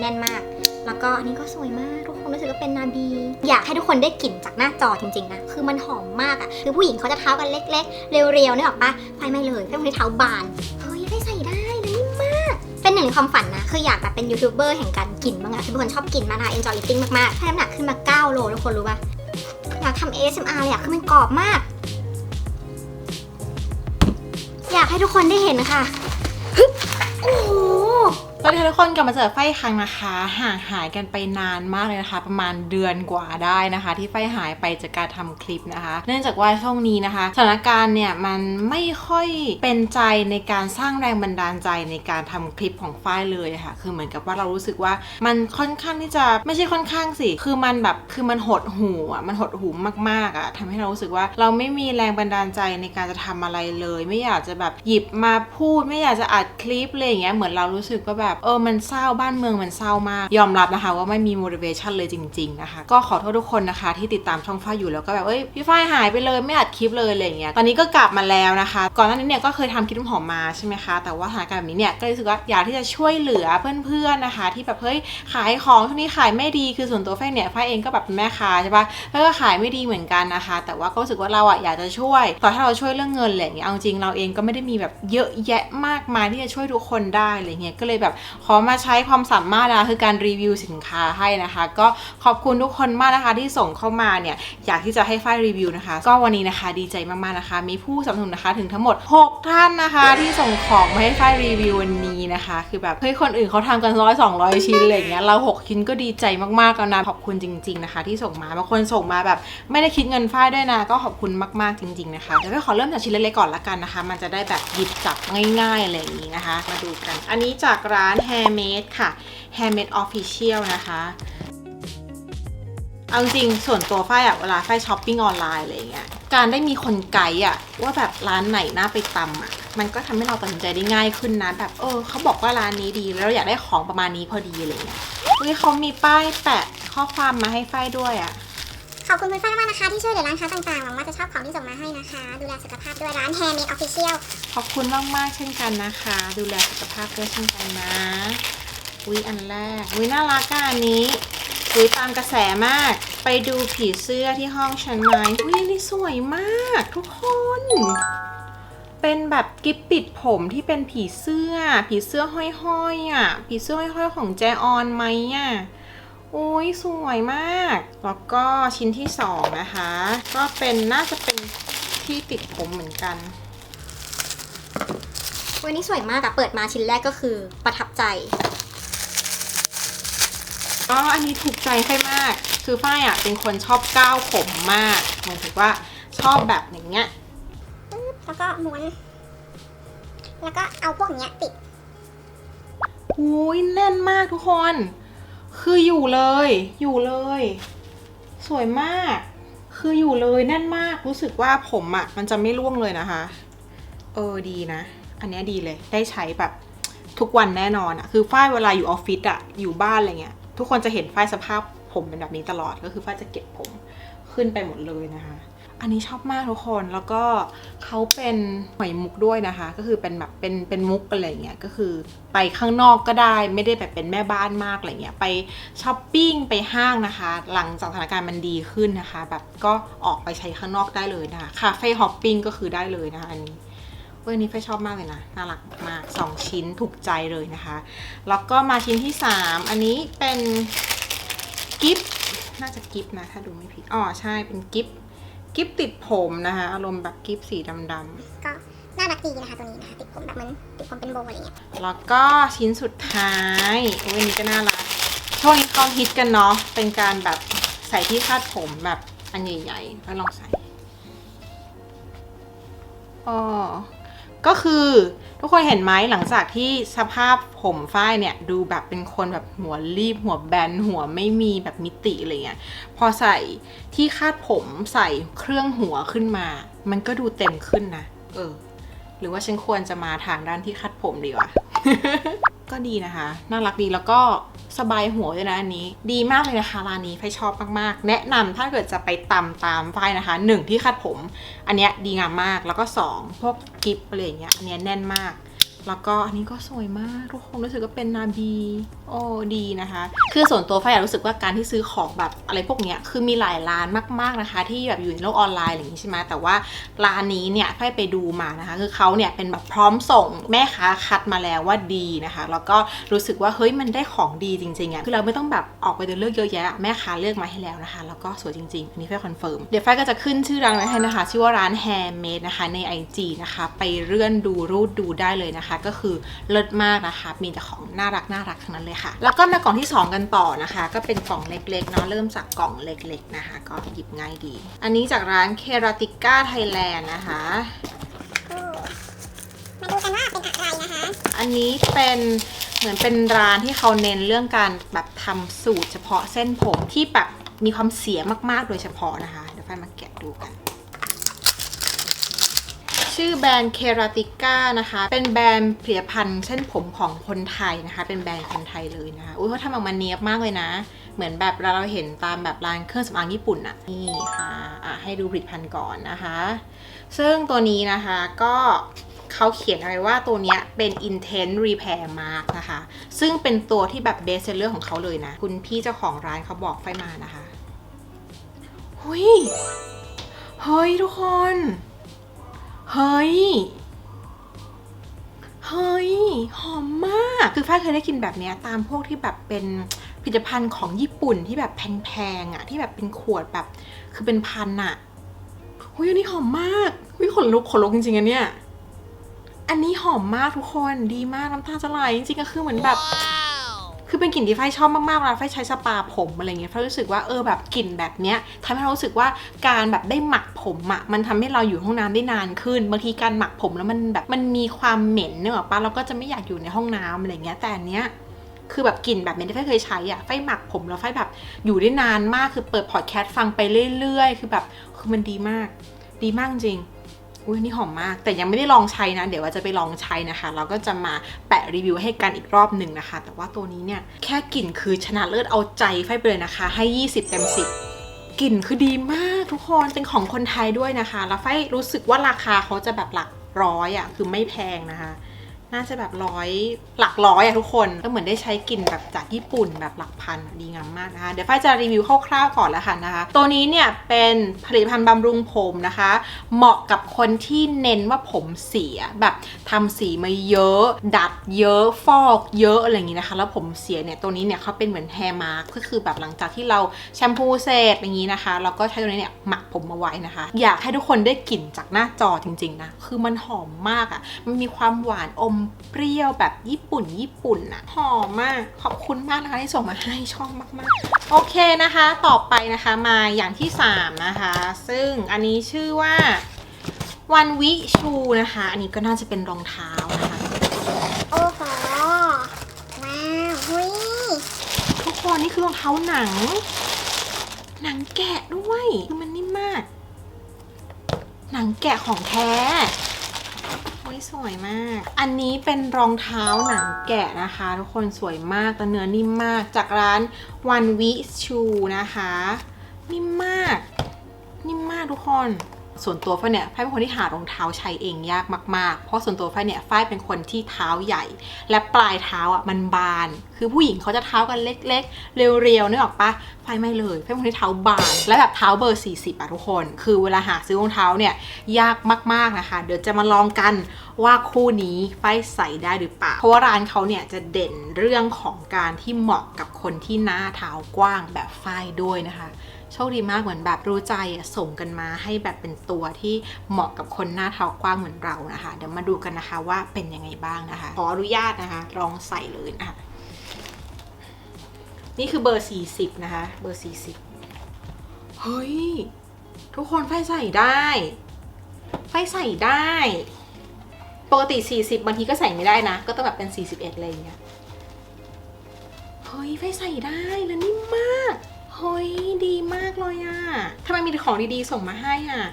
แน่นมาก แล้วก็อันนี้ก็สวยมาก ทุกคนรู้สึกว่าเป็นนาบี อยากให้ทุกคนได้กลิ่นจากหน้าจอจริงๆนะ คือมันหอมมากอะคือผู้หญิงเขาจะเท้ากันเล็ก ๆ เรียวๆนึกออกปะไฟไม่เลยไฟคนที่เท้าบาน เฮ้ยได้ใส่ได้เลยนิ่มมาก เป็นหนึ่งความฝันนะ คืออยากแบบเป็นยูทูบเบอร์แห่งการกินบ้างอะคือเป็นคนชอบกินมากนะ enjoy eating มากๆให้น้ำหนักขึ้นมา9โลทุกคนรู้ปะอยากทำ ASMR เลยอะคือมันกรอบมาก อยากให้ทุกคนได้เห็นค่ะฮึโอ้โห สวัสดีทุกคนกลับมาเจอไฟครั้งนะคะ ห่างหายกันไปนานมากเลยนะคะ ประมาณเดือนกว่าได้นะคะ ที่ไฟหายไปจากการทำคลิปนะคะ เนื่องจากว่าช่วงนี้นะคะสถานการณ์เนี่ยมันไม่ค่อยเป็นใจในการสร้างแรงบันดาลใจในการทำคลิปของฝ้ายเลยะค่ะ คือเหมือนกับว่าเรารู้สึกว่ามันค่อนข้างที่จะไม่ใช่ค่อนข้างสิคือมันแบบคือมันหดหูอะมันหดหูมากๆอะทำให้เรารู้สึกว่าเราไม่มีแรงบันดาลใจในการจะทำอะไรเลย ไม่อยากจะแบบหยิบมาพูด ไม่อยากจะอัดคลิปอะไรอย่างเงี้ยเหมือนเรารู้สึกว่าแบบเออมันเศร้าบ้านเมืองมันเศร้ามาก ยอมรับนะคะว่าไม่มี motivation เลยจริง ๆ นะคะ ก็ขอโทษทุกคนนะคะ ที่ติดตามช่องฝ้ายอยู่แล้วก็แบบเอ้ยพี่ฝ้ายหายไปเลยไม่อัดคลิปเลยอะไรเงี้ยตอนนี้ก็กลับมาแล้วนะคะ ก่อนหน้านี้เนี่ยก็เคยทำคลิปน้ำหอมมาใช่ไหมคะแต่ว่าสถานการณ์แบบนี้เนี่ยก็รู้สึกว่าอยากที่จะช่วยเหลือเพื่อนๆนะคะ ที่แบบเฮ้ยขายของช่วงนี้ขายไม่ดีคือส่วนตัวฝ้ายเนี่ยฝ้ายเองก็แบบเป็นแม่ค้าใช่ปะฝ้ายก็ขายไม่ดีเหมือนกันนะคะ แต่ว่าก็รู้สึกว่าเราอะอยากจะช่วยต่อถ้าเราช่วยเรื่องเงินอะไรเงี้ยเอาจริงเราเองก็ไม่ได้มีแบบเยอะแยะมากมายที่จะช่วยทุกคนได้อะไรเงี้ยก็เลยแบบขอมาใช้ความสามารถนะคะคือการรีวิวสินค้าให้นะคะ ก็ขอบคุณทุกคนมากนะคะที่ส่งเข้ามาเนี่ยอยากที่จะให้ฝ้ายรีวิวนะคะ ก็วันนี้นะคะดีใจมากๆนะคะ มีผู้สนับสนุนนะคะถึงทั้งหมด 6 ท่านนะคะ ที่ส่งของมาให้ฝ้ายรีวิววันนี้นะคะ คือแบบเฮ้ยคนอื่นเขาทำกันร้อยสองร้อยชิ้นอะไรเงี้ยเราหกชิ้นก็ดีใจมากๆแล้วนะขอบคุณจริง ๆนะคะ ที่ส่งมาบางคนส่งมาแบบ ไม่ได้คิดเงินฝ้ายด้วยนะ ก็ขอบคุณมากๆจริง ๆนะคะเดี๋ยวไปขอเริ่มจากชิ้นเล็กๆก่อนละกันนะคะ มันจะได้แบบหยิบจับง่ายๆอะไรอย่างนี้นะคะ มาดูกัน อันนี้จากร้าน Hairmade ค่ะ Hairmade Official นะคะ เอาจริงส่วนตัวฝ้ายอะเวลาฝ้ายช้อปปิ้งออนไลน์อะไรเงี้ย การได้มีคนไกด์อะว่าแบบร้านไหนน่าไปตำอะมันก็ทำให้เราตัดสินใจได้ง่ายขึ้นนะ แบบเออเขาบอกว่าร้านนี้ดี แล้วเราอยากได้ของประมาณนี้พอดีอะไรเงี้ยเฮ้ยเขามีป้ายแปะข้อความมาให้ฝ้ายด้วยอะ ขอบคุณคุณฝ้ามากนะคะที่ช่วยเหลือร้านค้าต่างๆ หวังว่าจะชอบของที่ส่งมาให้นะคะ ดูแลสุขภาพด้วยร้าน Handmade Official ขอบคุณมากๆเช่นกันนะคะ ดูแลสุขภาพด้วยเช่นกันนะวิอันแรกวิน่ารักอะอันนี้วิตามกระแสมาก ไปดูผีเสื้อที่ห้องฉันไหมวินี่สวยมากทุกคน เป็นแบบกิ๊บปิดผมที่เป็นผีเสื้อ ผีเสื้อห้อยๆอะ ผีเสื้อห้อยๆของแจออนไหมอะ อ้ยสวยมาก แล้วก็ชิ้นที่สองนะคะ ก็เป็นน่าจะเป็นที่ติดผมเหมือนกันวันนี้สวยมากอะเปิดมาชิ้นแรกก็คือประทับใจก็อันนี้ถูกใจไฟมาก คือฝ้ายอะเป็นคนชอบก้าวผมมากหมายถึงว่าชอบแบบอย่างเงี้ยแล้วก็ม้วน แล้วก็เอาพวกเนี้ยติดอุ้ยแน่นมากทุกคน คืออยู่เลย อยู่เลย สวยมาก คืออยู่เลยแน่นมากรู้สึกว่าผมอะ มันจะไม่ร่วงเลยนะคะ เออดีนะ อันนี้ดีเลย ได้ใช้แบบทุกวันแน่นอนอะ คือฝ้ายเวลาอยู่ออฟฟิศอะ อยู่บ้านอะไรเงี้ย ทุกคนจะเห็นฝ้ายสภาพผมเป็นแบบนี้ตลอด ก็คือฝ้ายจะเก็บผมขึ้นไปหมดเลยนะคะ อันนี้ชอบมากทุกคนแล้วก็เขาเป็นหอยมุกด้วยนะคะ ก็คือเป็นแบบเป็นเป็นมุกอะไรเงี้ยก็คือไปข้างนอกก็ได้ไม่ได้แบบเป็นแม่บ้านมากอะไรเงี้ยไปช้อปปิ้งไปห้างนะคะ หลังจากสถานการณ์มันดีขึ้นนะคะ แบบก็ออกไปใช้ข้างนอกได้เลยนะคะคาเฟ่ฮอปปิ้งก็คือได้เลยนะคะอันนี้เว้ยอันนี้ไฟชอบมากเลยนะ น่ารักมากสองชิ้นถูกใจเลยนะคะ แล้วก็มาชิ้นที่สามอันนี้เป็นกิฟต์น่าจะกิฟต์นะ ถ้าดูไม่ผิด อ๋อ ใช่เป็นกิฟต์ กิฟต์ติดผมนะคะอารมณ์แบบกิฟต์สีดำก็น่ารักดีนะคะตัวนี้นะคะติดผมแบบเหมือนติดผมเป็นโบว์อะไรเงี้ยๆแล้วก็ชิ้นสุดท้ายโอ้ยอันนี้ก็น่ารักช่วงนี้เขาฮิตกันเนาะเป็นการแบบใส่ที่คาดผมแบบอันใหญ่ๆแล้วลองใส่อ๋อ ก็คือทุกคนเห็นไหมหลังจากที่สภาพผมฝ้ายเนี่ยดูแบบเป็นคนแบบหัวรีบหัวแบนหัวไม่มีแบบมิติอะไรเงี้ยพอใส่ที่คาดผมใส่เครื่องหัวขึ้นมา มันก็ดูเต็มขึ้นนะเออ หรือว่าฉันควรจะมาทางด้านที่คาดผมดีวะก็ดีนะคะ น่ารักดีแล้วก็ สบายหัวเลยนะอันนี้ ดีมากเลยนะคะร้านนี้ไฟชอบมากๆ แนะนำถ้าเกิดจะไปตำตามไฟนะคะหนึ่งที่คาดผม อันเนี้ยดีงามมากแล้วก็สองพวกกิฟอะไรอย่างเงี้ยอันเนี้ยแน่นมาก แล้วก็อันนี้ก็สวยมาก ทุกคนรู้สึกว่าเป็นนาบีโอ้ดีนะคะ คือส่วนตัวไฟอยากรู้สึกว่าการที่ซื้อของแบบอะไรพวกเนี้ยคือมีหลายร้านมากๆนะคะ ที่แบบอยู่ในโลกออนไลน์อะไรอย่างนี้ใช่ไหมแต่ว่าร้านนี้เนี่ยไฟไปดูมานะคะ คือเขาเนี่ยเป็นแบบพร้อมส่งแม่ค้าคัดมาแล้วว่าดีนะคะ แล้วก็รู้สึกว่าเฮ้ยมันได้ของดีจริงๆอะคือเราไม่ต้องแบบออกไปเดินเลือกเยอะแยะแม่ค้าเลือกมาให้แล้วนะคะ แล้วก็สวยจริงๆอันนี้ไฟคอนเฟิร์มเดี๋ยวไฟก็จะขึ้นชื่อร้านไว้ให้นะคะ ชื่อว่าร้าน Handmade นะคะใน IG นะคะ ไปเลื่อนดูรูดดูได้เลยนะคะก็คือเลิศมากนะคะ มีแต่ของน่ารักน่ารักทั้งนั้นเลยค่ะ แล้วก็มากล่องที่ 2 กันต่อนะคะ ก็เป็นกล่องเล็กๆเนาะเริ่มจากกล่องเล็กๆนะคะ ก็หยิบง่ายดี อันนี้จากร้าน Keratika Thailand นะคะมาดูกันว่าเป็นอะไรนะคะ อันนี้เป็นเหมือนเป็นร้านที่เขาเน้นเรื่องการแบบทำสูตรเฉพาะเส้นผมที่แบบมีความเสียมากๆโดยเฉพาะนะคะ เดี๋ยวไฟมาแกะดูกัน ชื่อแบรนด์เคราติก้านะคะ เป็นแบรนด์ผลิตภัณฑ์เส้นผมของคนไทยนะคะ เป็นแบรนด์คนไทยเลยนะคะ อุ้ยเขาทำออกมาเนียบมากเลยนะ เหมือนแบบเราเห็นตามแบบร้านเครื่องสำอางญี่ปุ่นอะนี่ค่ะอะ ให้ดูผลิตภัณฑ์ก่อนนะคะ ซึ่งตัวนี้นะคะก็เขาเขียนอะไรว่าตัวนี้เป็น Intense Repair Mark นะคะ ซึ่งเป็นตัวที่แบบเบสเซลเลอร์ของเขาเลยนะ คุณพี่เจ้าของร้านเขาบอกไฟมานะคะเฮ้ยเฮ้ยทุกคน เฮ้ย เฮ้ย หอมมาก คือฝ้าเคยได้กินแบบนี้ตามพวกที่แบบเป็นผลิตภัณฑ์ของญี่ปุ่นที่แบบแพงๆอะที่แบบเป็นขวดแบบ คือเป็นพันอะเฮ้ยอันนี้หอมมากเฮ้ยขนลุกขนลุกจริงๆอันเนี้ยอันนี้หอมมากทุกคนดีมากน้ำตาจะไหลจริงๆก็คือเหมือนแบบ คือเป็นกลิ่นที่ไฟชอบมากๆเวลาไฟใช้สปาผมอะไรเงี้ยไฟรู้สึกว่าเออแบบกลิ่นแบบเนี้ยทำให้เรารู้สึกว่าการแบบได้หมักผมอะมันทำให้เราอยู่ห้องน้ำได้นานขึ้นบางทีการหมักผมแล้วมันแบบมันมีความเหม็นเนอะปะเราก็จะไม่อยากอยู่ในห้องน้ำอะไรเงี้ยแต่อันเนี้ยคือแบบกลิ่นแบบนี้ที่ไฟเคยใช้อะไฟหมักผมแล้วไฟแบบอยู่ได้นานมากคือเปิดพอดแคสต์ฟังไปเรื่อยๆ คือแบบคือมันดีมาก ดีมากจริง อุ้ยนี่หอมมาก แต่ยังไม่ได้ลองใช้นะ เดี๋ยวว่าจะไปลองใช้นะคะ เราก็จะมาแปะรีวิวให้กันอีกรอบหนึ่งนะคะ แต่ว่าตัวนี้เนี่ยแค่กลิ่นคือชนะเลิศเอาใจไฟไปเลยนะคะ ให้ 20 เต็ม 10กลิ่นคือดีมากทุกคนเป็นของคนไทยด้วยนะคะ แล้วไฟรู้สึกว่าราคาเขาจะแบบหลักร้อยอะ่ะคือไม่แพงนะคะ น่าจะแบบร้อยหลักร้อยอะทุกคนก็เหมือนได้ใช้กลิ่นแบบจากญี่ปุ่นแบบหลักพันดีงามมากนะคะ เดี๋ยวฝ้ายจะรีวิวคร่าวๆก่อนแล้วกันนะคะ ตัวนี้เนี่ยเป็นผลิตภัณฑ์บำรุงผมนะคะ เหมาะกับคนที่เน้นว่าผมเสียแบบทำสีมาเยอะ ดัดเยอะฟอกเยอะอะไรอย่างนี้นะคะ แล้วผมเสียเนี่ยตัวนี้เนี่ยเขาเป็นเหมือนแฮร์มาร์ก็คือแบบหลังจากที่เราแชมพูเสร็จอย่างนี้นะคะแล้วก็ใช้ตัวนี้เนี่ยหมักผมมาไว้นะคะ อยากให้ทุกคนได้กลิ่นจากหน้าจอจริงๆนะคือมันหอมมากอะ่ะมันมีความหวานอมเปรี้ยวแบบญี่ปุ่น ญี่ปุ่นอะหอมมาก ขอบคุณมากนะคะที่ส่งมาให้ชอบมากๆ โอเคนะคะ ต่อไปนะคะมาอย่างที่ 3 นะคะ ซึ่งอันนี้ชื่อว่าวันวิชูนะคะ อันนี้ก็น่าจะเป็นรองเท้านะคะโอ้โหว้าวหุยทุกคนนี่คือรองเท้าหนัง หนังแกะด้วย คือมันนิ่มมาก หนังแกะของแท้โอ้ ยสวยมาก อันนี้เป็นรองเท้าหนังแกะนะคะ ทุกคนสวยมากแต่เนื้อนิ่มมากจากร้านวันวิชูนะคะ นิ่มมาก นิ่มมากทุกคนส่วนตัวฝ้ายเนี่ยฝ้ายเป็นคนที่หารองเท้าใช้เองยากมากๆ เพราะส่วนตัวฝ้ายเนี่ยฝ้ายเป็นคนที่เท้าใหญ่ และปลายเท้าอะมันบานคือผู้หญิงเขาจะเท้ากันเล็ก ๆ เรียวๆนึกออกปะฝ้ายไม่เลยฝ้ายเป็นคนที่เท้าบานและแบบเท้าเบอร์ 40อะทุกคน คือเวลาหาซื้อรองเท้าเนี่ยยากมากๆนะคะ เดี๋ยวจะมาลองกันว่าคู่นี้ฝ้ายใส่ได้หรือเปล่า เพราะว่าร้านเขาเนี่ยจะเด่นเรื่องของการที่เหมาะกับคนที่หน้าเท้ากว้างแบบฝ้ายด้วยนะคะโชคดีมากเหมือนแบบรู้ใจส่งกันมาให้แบบเป็นตัวที่เหมาะกับคนหน้าเท้ากว้างเหมือนเรานะคะ เดี๋ยวมาดูกันนะคะว่าเป็นยังไงบ้างนะคะ ขออนุญาตนะคะลองใส่เลยนะคะ นี่คือเบอร์ 40 นะคะ เบอร์ 40 เฮ้ย ทุกคนไฟใส่ได้ ไฟใส่ได้ ปกติ 40 บางทีก็ใส่ไม่ได้นะ ก็ต้องแบบเป็น 41 อะไรอย่างเงี้ย เฮ้ย ไฟใส่ได้แล้วนิ่มมาก เฮ้ย ดีมากเลยอะทำไมมีของดีๆส่งมาให้อะ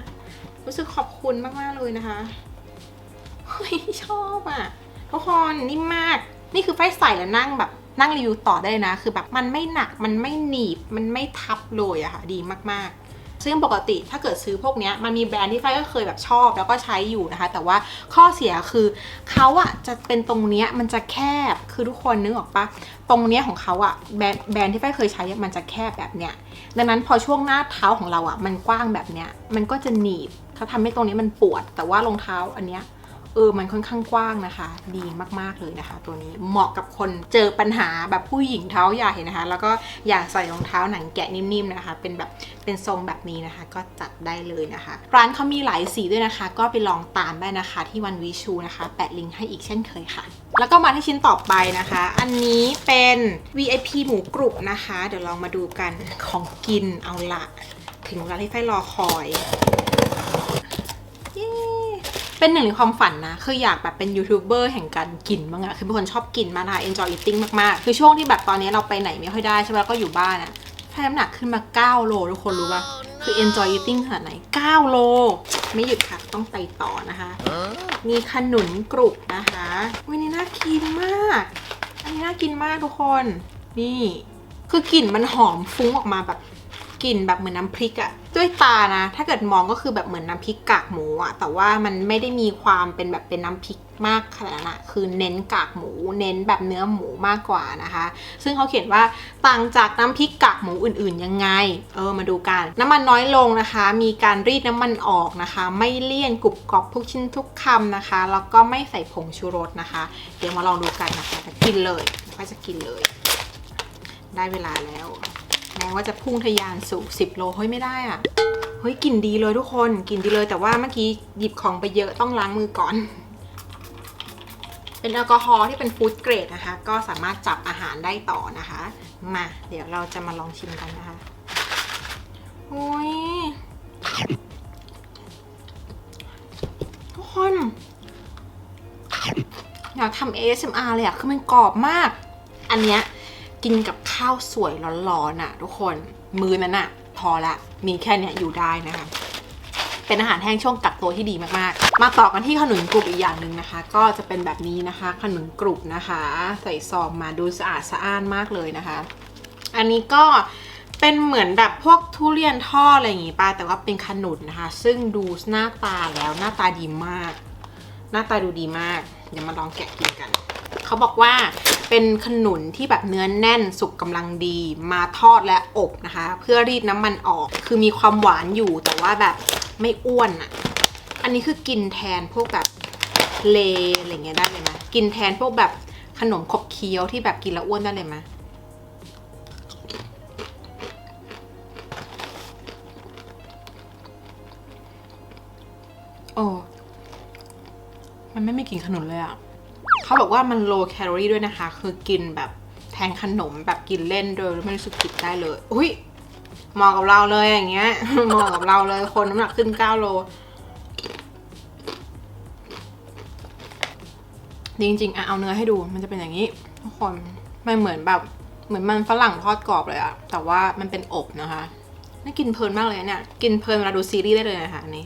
รู้สึกขอบคุณมากๆเลยนะคะ เฮ้ย ชอบอะทุกคนนิ่มมาก นี่คือไฟใส่แล้วนั่งแบบ นั่งรีวิวต่อได้เลยนะ คือแบบมันไม่หนักมันไม่หนีบมันไม่ทับเลยอะค่ะดีมากซึ่งปกติถ้าเกิดซื้อพวกนี้มันมีแบรนด์ที่ไฟก็เคยแบบชอบแล้วก็ใช้อยู่นะคะ แต่ว่าข้อเสียคือเขาอะจะเป็นตรงเนี้ยมันจะแคบคือทุกคนนึกออกปะตรงเนี้ยของเขาอะแบรนด์แบรนด์ที่ไฟเคยใช้มันจะแคบแบบเนี้ยดังนั้นพอช่วงหน้าเท้าของเราอะมันกว้างแบบเนี้ยมันก็จะหนีบเขาทำให้ตรงนี้มันปวด แต่ว่ารองเท้าอันเนี้ย เออมันค่อนข้างกว้างนะคะ ดีมากๆเลยนะคะ ตัวนี้เหมาะกับคนเจอปัญหาแบบผู้หญิงเท้าใหญ่นะคะ แล้วก็อยากใส่รองเท้าหนังแกะนิ่มๆนะคะ เป็นแบบเป็นทรงแบบนี้นะคะ ก็จัดได้เลยนะคะ ร้านเขามีหลายสีด้วยนะคะ ก็ไปลองตามได้นะคะที่วันวิชูนะคะ แปะลิงก์ให้อีกเช่นเคยค่ะ แล้วก็มาที่ชิ้นต่อไปนะคะ อันนี้เป็น VIP หมูกรุบนะคะ เดี๋ยวลองมาดูกันของกินเอาละถึงเวลาที่ไฟรอคอย เป็นหนึ่งในความฝันนะ คืออยากแบบเป็นยูทูบเบอร์แห่งการกินบ้างอะคือเป็นคนชอบกินมากนะ enjoy eating มากๆ คือช่วงที่แบบตอนนี้เราไปไหนไม่ค่อยได้ใช่ไหมแล้วก็อยู่บ้านอะถ้าน้ำหนักขึ้นมา 9 โลทุกคนรู้ป่ะคือ enjoy eating ขนาดไหน 9 โล ไม่หยุดค่ะ ต้องไปต่อนะคะ มีขนุนกรุบนะคะวันนี้น่ากินมาก อันนี้น่ากินมากทุกคน นี่ คือกลิ่นมันหอมฟุ้งออกมาแบบ กลิ่นแบบเหมือนน้ำพริกอะด้วยตานะ ถ้าเกิดมองก็คือแบบเหมือนน้ำพริกกากหมูอะแต่ว่ามันไม่ได้มีความเป็นแบบเป็นน้ำพริกมากขนาดนั้นอะคือเน้นกากหมู เน้นแบบเนื้อหมูมากกว่านะคะ ซึ่งเขาเขียนว่าต่างจากน้ำพริกกากหมูอื่นๆยังไง เออมาดูกัน น้ำมันน้อยลงนะคะ มีการรีดน้ำมันออกนะคะ ไม่เลี่ยนกรุบกรอบทุกชิ้นทุกคำนะคะ แล้วก็ไม่ใส่ผงชูรสนะคะ เดี๋ยวมาลองดูกันนะคะจะกินเลยก็จะกินเลย ได้เวลาแล้ว แม้ว่าจะพุ่งทะยานสู่ 10 โลเฮ้ยไม่ได้อะเฮ้ยกลิ่นดีเลยทุกคนกลิ่นดีเลยแต่ว่าเมื่อกี้หยิบของไปเยอะต้องล้างมือก่อน เป็นแอลกอฮอล์ที่เป็นฟู้ดเกรดนะคะ ก็สามารถจับอาหารได้ต่อนะคะ มาเดี๋ยวเราจะมาลองชิมกันนะคะโอ้ยทุกคนอยากทำ ASMR เลยอะคือมันกรอบมาก อันเนี้ยกินกับ ข้าวสวยร้อนๆอะทุกคนมือนั้นอะ พอละมีแค่เนี้ยอยู่ได้นะคะเป็นอาหารแห้งช่วงกักตัวที่ดีมากๆ มาต่อกันที่ขนุนกรุบอีกอย่างหนึ่งนะคะ ก็จะเป็นแบบนี้นะคะ ขนุนกรุบนะคะ ใส่ซองมาดูสะอาดสะอ้านมากเลยนะคะ อันนี้ก็เป็นเหมือนแบบพวกทุเรียนทอดอะไรอย่างงี้ป่ะแต่ว่าเป็นขนุนนะคะ ซึ่งดูหน้าตาแล้วหน้าตาดีมาก หน้าตาดูดีมาก เดี๋ยวมาลองแกะกินกัน เขาบอกว่าเป็นขนุนที่แบบเนื้อแน่นสุกกำลังดี มาทอดและอบนะคะ เพื่อรีดน้ำมันออก คือมีความหวานอยู่แต่ว่าแบบไม่อ้วนอะ่ะ อันนี้คือกินแทนพวกแบบเลอะไรเงี้ยได้เลยไหมกินแทนพวกแบบขนมขบเคี้ยวที่แบบกินแล้วอ้วนได้เลยไหมโอ้มันไม่มีกลิ่นขนุนเลยอะ่ะ เขาบอกว่ามัน low calorie ด้วยนะคะ คือกินแบบแทนขนมแบบกินเล่นโดยไม่รู้สึกผิดได้เลย อุ้ยเหมาะกับเราเลยอย่างเงี้ยเหมาะกับเราเลยคนน้ำหนักขึ้น 9 โล จริงๆอะเอาเนื้อให้ดูมันจะเป็นอย่างนี้ ทุกคนมันเหมือนแบบเหมือนมันฝรั่งทอดกรอบเลยอะแต่ว่ามันเป็นอบนะคะน่ากินเพลินมากเลยเนี่ย กินเพลินเวลาดูซีรีส์ได้เลยนะคะอันนี้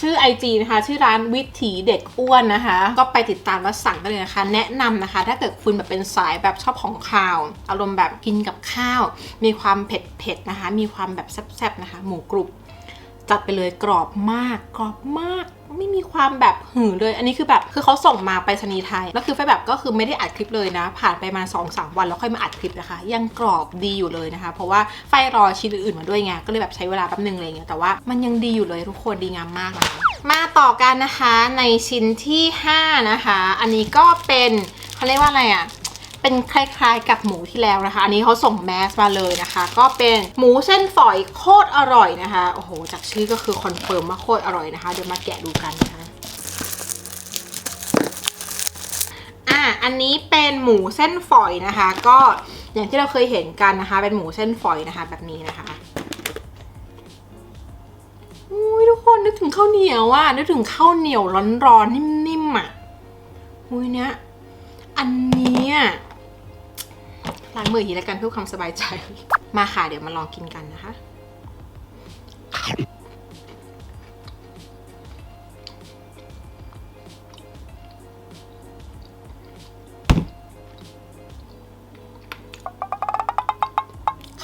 ชื่อ IG นะคะ ชื่อร้านวิถีเด็กอ้วนนะคะ ก็ไปติดตามและสั่งได้เลยนะคะ แนะนำนะคะ ถ้าเกิดคุณแบบเป็นสายแบบชอบของข้าว อารมณ์แบบกินกับข้าว มีความเผ็ดๆนะคะ มีความแบบแซ่บๆนะคะ หมูกรุบ จัดไปเลยกรอบมาก กรอบมาก ไม่มีความแบบหือเลย อันนี้คือแบบคือเขาส่งมาไปรษณีไทย แล้วคือไฟแบบก็คือไม่ได้อัดคลิปเลยนะ ผ่านไปมา2อสวันแล้วค่อยมาอัดคลิปนะคะ ยังกรอบดีอยู่เลยนะคะ เพราะว่าไฟรอชิ้นอื่นมาด้วยไงก็เลยแบบใช้เวลาแป๊บนึงอะไรเงี้ยแต่ว่ามันยังดีอยู่เลยทุกคนดีงามมากนะคะมาต่อกันนะคะในชิ้นที่ 5 นะคะ อันนี้ก็เป็นเขาเรียกว่าอะไรอะ เป็นคล้ายๆ กับหมูที่แล้วนะคะ อันนี้เขาส่งแมสมาเลยนะคะ ก็เป็นหมูเส้นฝอยโคตรอร่อยนะคะ โอ้โห จากชื่อก็คือคอนเฟิร์มว่าโคตรอร่อยนะคะ เดี๋ยวมาแกะดูกันนะคะอะอันนี้เป็นหมูเส้นฝอยนะคะ ก็อย่างที่เราเคยเห็นกันนะคะ เป็นหมูเส้นฝอยนะคะ แบบนี้นะคะอุ้ยทุกคนนึกถึงข้าวเหนียวอะนึกถึงข้าวเหนียวร้อนๆนิ่มๆอะอุ้ยเนี้ย มือทีแล้วกันเพื่อความสบายใจ มาค่ะเดี๋ยวมาลองกินกันนะคะ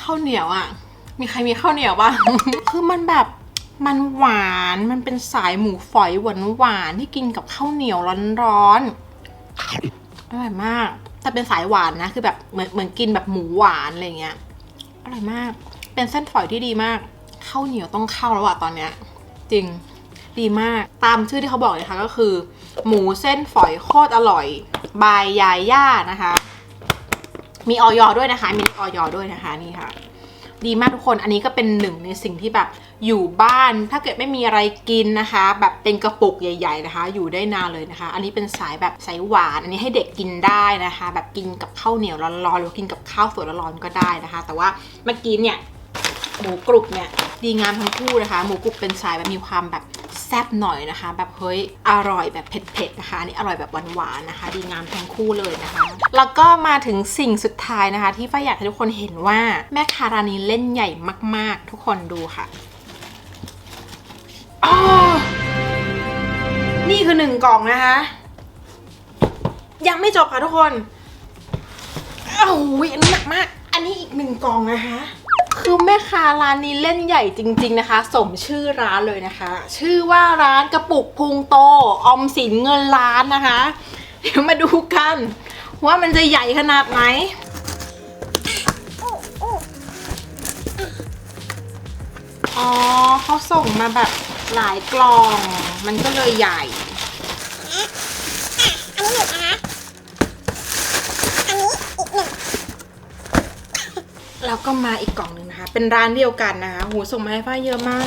ข้าวเหนียวอะ่ะ มีใครมีข้าวเหนียวบ้าง คือมันแบบมันหวาน มันเป็นสายหมูฝอยหวานหวานที่กินกับข้าวเหนียวร้อนๆอร่อยมาก แต่เป็นสายหวานนะ คือแบบเหมือนเหมือนกินแบบหมูหวานอะไรเงี้ย อร่อยมาก เป็นเส้นฝอยที่ดีมาก ข้าวเหนียวต้องเข้าแล้วอะตอนเนี้ย จริง ดีมาก ตามชื่อที่เขาบอกนะคะ ก็คือ หมูเส้นฝอยโคตรอร่อย บายยายย่านะคะ มีออยด้วยนะคะ มีออยด้วยนะคะนี่ค่ะ ดีมากทุกคน อันนี้ก็เป็นหนึ่งในสิ่งที่แบบอยู่บ้าน ถ้าเกิดไม่มีอะไรกินนะคะ แบบเป็นกระปุกใหญ่ ๆนะคะ อยู่ได้นานเลยนะคะ อันนี้เป็นสายแบบสายหวาน อันนี้ให้เด็กกินได้นะคะ แบบกินกับข้าวเหนียวร้อนๆหรือว่ากินกับข้าวสวยร้อนๆก็ได้นะคะ แต่ว่าเมื่อกี้เนี่ยหมูกรุบเนี่ยดีงามทั้งคู่นะคะ หมูกรุบเป็นสายแบบมีความแบบ แซ่บหน่อยนะคะ แบบเฮ้ยอร่อยแบบเผ็ดๆนะคะอันนี่อร่อยแบบหวานๆนะคะ ดีงามทั้งคู่เลยนะคะ แล้วก็มาถึงสิ่งสุดท้ายนะคะ ที่ฝ้ายอยากให้ทุกคนเห็นว่าแม่คารานีเล่นใหญ่มาก ๆ ทุกคนดูค่ะอ้อนี่คือหนึ่งกล่องนะคะ ยังไม่จบค่ะทุกคนอ้าวอันนี้หนักมาก อันนี้อีกหนึ่งกล่องนะคะ คือแม่ค้าร้านนี้เล่นใหญ่จริง ๆนะคะ สมชื่อร้านเลยนะคะ ชื่อว่าร้านกระปุกพุงโตอมสินเงินล้านนะคะ เดี๋ยวมาดูกัน ว่ามันจะใหญ่ขนาดไหนอ๋อเขาส่งมาแบบหลายกล่อง มันก็เลยใหญ่ อันนี้หนึ่งนะคะ อันนี้อีกหนึ่ง แล้วก็มาอีกกล่องหนึ่งนะคะ เป็นร้านเดียวกันนะคะ หูส่งมาให้ฝ้ายเยอะมาก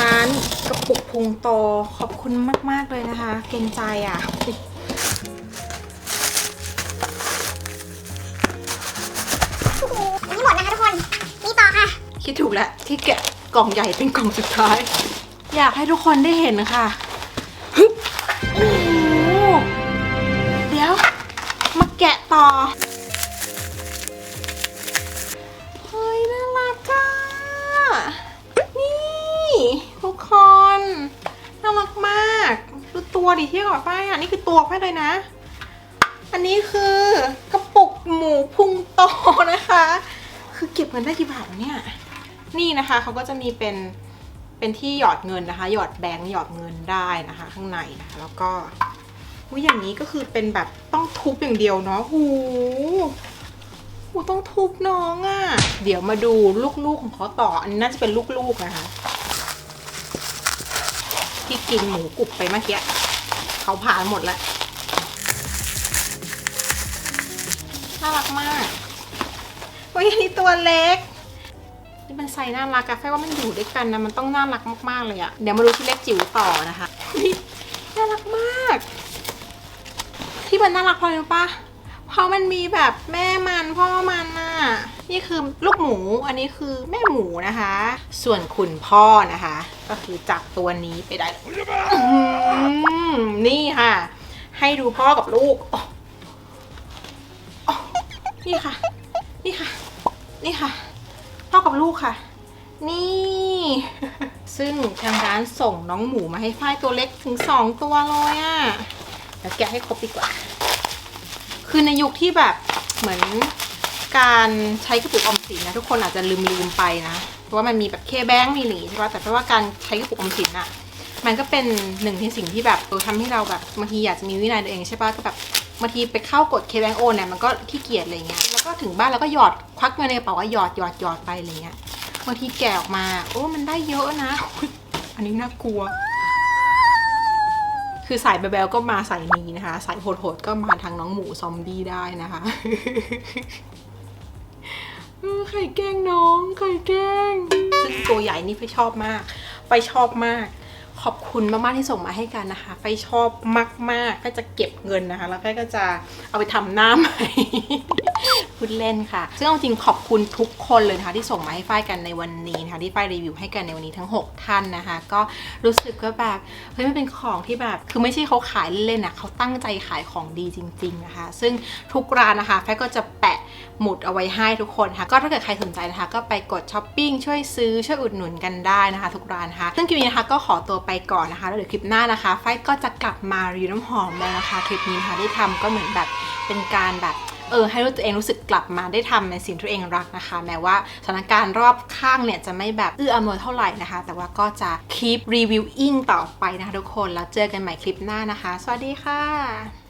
ร้านกระปุกพุงโต ขอบคุณมาก ๆ เลยนะคะ เกรงใจอะอันนี้หมดนะคะทุกคนนี่ต่อค่ะ คิดถูกแล้วที่แกะกล่องใหญ่เป็นกล่องสุดท้าย อยากให้ทุกคนได้เห็นค่ะฮึบโอ้โหเดี๋ยว มาแกะต่อ น่ากมากดูตัวดิเที่ยวกับป้ายอะนี่คือตัวป้ายเลยนะ อันนี้คือกระปุกหมูพุงโตนะคะ คือเก็บเงินได้กี่บาทวะเนี่ย นี่นะคะเขาก็จะมีเป็นเป็นที่หยอดเงินนะคะ หยอดแบงค์หยอดเงินได้นะคะ ข้างในนะคะแล้วก็อุ้ยอย่างนี้ก็คือเป็นแบบต้องทุบอย่างเดียวเนาะหูหูต้องทุบน้องอะ่ะ เดี๋ยวมาดูลูกๆของเขาต่อ อันนี้น่าจะเป็นลูกๆนะคะ ที่กินหมูกรุบไปเมื่อกี้เขาผ่านหมดแล้วน่ารักมากโอ้ยนนี้ตัวเล็ก นี่มันใส่น่ารักอะแฟว่ามันอยู่ด้วยกันนะมันต้องน่ารักมากๆเลยอะเดี๋ยวมาดูที่เล็กจิ๋วต่อนะคะนี่น่ารักมาก ที่มันน่ารักเพราะอะไรปะเพราะมันมีแบบแม่มันพ่อมันน่ะนี่คือลูกหมูอันนี้คือแม่หมูนะคะ ส่วนคุณพ่อนะคะ ก็คือจับตัวนี้ไปได้นี่ค่ะ ให้ดูพ่อกับลูกนี่ค่ะ นี่ค่ะ นี่ค่ะ พ่อกับลูกค่ะ นี่ ซึ่งทางร้านส่งน้องหมูมาให้ฝ้ายตัวเล็กถึงสองตัวเลยอะ่ะเดี๋ยวแกะให้ครบดีกว่า คือในยุคที่แบบเหมือนการใช้กระปุกออมสินนะทุกคนอาจจะลืมลืมไปนะ เพราะว่ามันมีแบบเคแบงมีหลีใช่ป่ะแต่เพราะว่าการใช้กระปุกออมสินอะมันก็เป็นหนึ่งในสิ่งที่แบบเออทำให้เราแบบบางทีอยากจะมีวินัยตัวเองใช่ป่ะก็แบบบางทีไปเข้ากดเคแบงโอนเนี่ยมันก็ขี้เกียจอะไรเงี้ยแล้วก็ถึงบ้านแล้วก็หยอดควักเงินในกระเป๋าว่าหยอดหยอดหยอดไปอะไรเงี้ยบางทีแกะออกมา โอ้มันได้เยอะนะ อันนี้น่ากลัว คือสายแบลก็มาสายนี้นะคะสายโหดๆก็มาทางน้องหมูซอมบี้ได้นะคะ เออไข่แกล้งน้อง ไข่แกล้งซึ่งตัวใหญ่นี่ไฟชอบมาก ไฟชอบมาก ขอบคุณมากๆที่ส่งมาให้กันนะคะ ไฟชอบมากๆไฟจะเก็บเงินนะคะ แล้วไฟก็จะเอาไปทำหน้าใหม่ พูดเล่นค่ะ ซึ่งเอาจริงขอบคุณทุกคนเลยนะคะที่ส่งมาให้ฝ้ายกันในวันนี้นะคะที่ฝ้ายรีวิวให้กันในวันนี้ทั้ง 6 ท่านนะคะ ก็รู้สึกว่าแบบเฮ้ยมันเป็นของที่แบบ คือไม่ใช่เขาขายเล่นๆนะเขาตั้งใจขายของดีจริง ๆนะคะ ซึ่งทุกร้านนะคะฝ้ายก็จะแปะ หมุดเอาไว้ให้ทุกคนค่ะ ก็ถ้าเกิดใครสนใจนะคะ ก็ไปกดช้อปปิ้งช่วยซื้อช่วยอุดหนุนกันได้นะคะทุกร้านนะคะซึ่งคลิปนี้นะคะก็ขอตัวไปก่อนนะคะแล้วเดี๋ยวคลิปหน้านะคะฝ้ายก็จะกลับมารีวิวน้ำหอมแล้วนะคะคลิปนี้นะคะที่ทำก็เหมือนแบบเป็นการแบบเออให้รู้ตัวเองรู้สึกกลับมาได้ทำในสิ่งที่ตัวเองรักนะคะ แม้ว่าสถานการณ์รอบข้างเนี่ยจะไม่แบบเอื้ออำนวยเท่าไหร่นะคะ แต่ว่าก็จะ keep reviewing ต่อไปนะคะทุกคนแล้วเจอกันใหม่คลิปหน้านะคะ สวัสดีค่ะ